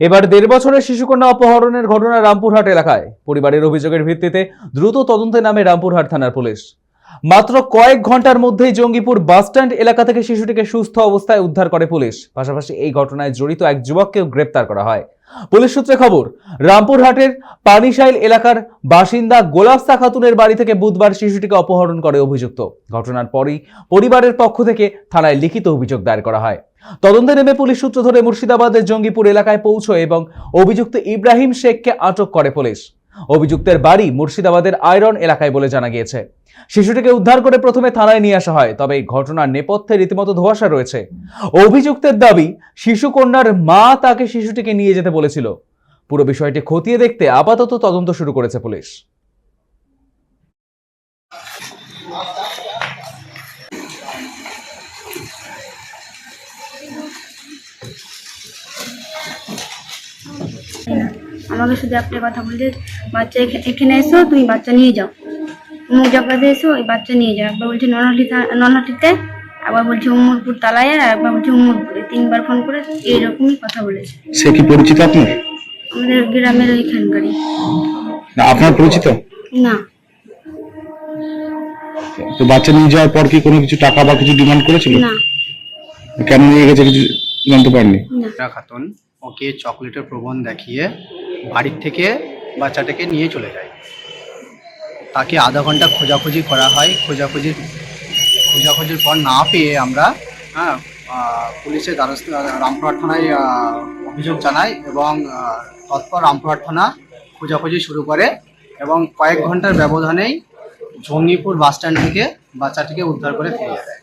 এবার দেড় বছরের শিশুকন্যা অপহরণের ঘটনা রামপুরহাট এলাকায়। পরিবারের অভিযোগের ভিত্তিতে দ্রুত তদন্তে নামে রামপুরহাট থানার পুলিশ। মাত্র কয়েক ঘণ্টার মধ্যেই জঙ্গিপুর বাসস্ট্যান্ড এলাকা থেকে শিশুটিকে সুস্থ অবস্থায় উদ্ধার করে পুলিশ। পাশাপাশি এই ঘটনায় জড়িত এক যুবককেও গ্রেপ্তার করা হয়। পুলিশ সূত্রে খবর, রামপুরহাটের পানিশাইল এলাকার বাসিন্দা গোলাফসা খাতুনের বাড়ি থেকে বুধবার শিশুটিকে অপহরণ করে অভিযুক্ত। ঘটনার পরই পরিবারের পক্ষ থেকে থানায় লিখিত অভিযোগ দায়ের করা হয়। তদন্তে নেমে পুলিশ সূত্র ধরে মুর্শিদাবাদের জঙ্গিপুর এলাকায় পৌঁছয় এবং অভিযুক্ত ইব্রাহিম শেখকে আটক করে পুলিশ। অভিযুক্তের বাড়ি মুর্শিদাবাদের আয়রন এলাকায় বলে জানা গিয়েছে। শিশুটিকে উদ্ধার করে প্রথমে থানায় নিয়ে আসা হয়, তবে এই ঘটনার নেপথ্যে রীতিমতো ধোয়াশা রয়েছে। অভিযুক্তের দাবি, শিশু কন্যার মা তাকে শিশুটিকে নিয়ে যেতে বলেছিল। পুরো বিষয়টি খতিয়ে দেখতে আপাতত তদন্ত শুরু করেছে পুলিশ। আমাকে শুধু একটা কথা বলছে বাচ্চা এখা- এখানে এসো তুমি বাচ্চা নিয়ে যাও। অমুক জায়গাতে এসো ওই বাচ্চা নিয়ে যাও। একবার বলছে ননহাটি ননহাটিতে। একবার বলছে উমরপুর তালায় আর একবার বলছে উমরপুরে। তিনবার ফোন করে এইরকমই কথা বলেছে। সে কি পরিচিত আপনার? আমাদের গ্রামের ওইখানকারই। না আপনার পরিচিত? না। তো বাচ্চা নিয়ে যাওয়ার পর কি কোনো কিছু টাকা বা কিছু ডিমান্ড করেছিল? না। কেন নিয়ে গেছে কিছু জানতে পারেননি? না। খাতুন ওকে চকলেটের প্রবণ দেখিয়ে বাড়ির থেকে বাচ্চাটাকে নিয়ে চলে যায়। তাকে আধা ঘণ্টা খোঁজাখুঁজি করা হয়। খোঁজাখুঁজি, খোঁজাখুঁজির পর না পেয়ে আমরা হ্যাঁ পুলিশের দ্বারস্থ, রামপুরহাট থানায় অভিযোগ জানাই এবং তৎপর রামপুরহাট থানা খোঁজাখুঁজি শুরু করে এবং কয়েক ঘণ্টার ব্যবধানেই জঙ্গিপুর বাসস্ট্যান্ড থেকে বাচ্চাটিকে উদ্ধার করে ফিরিয়ে দেয়।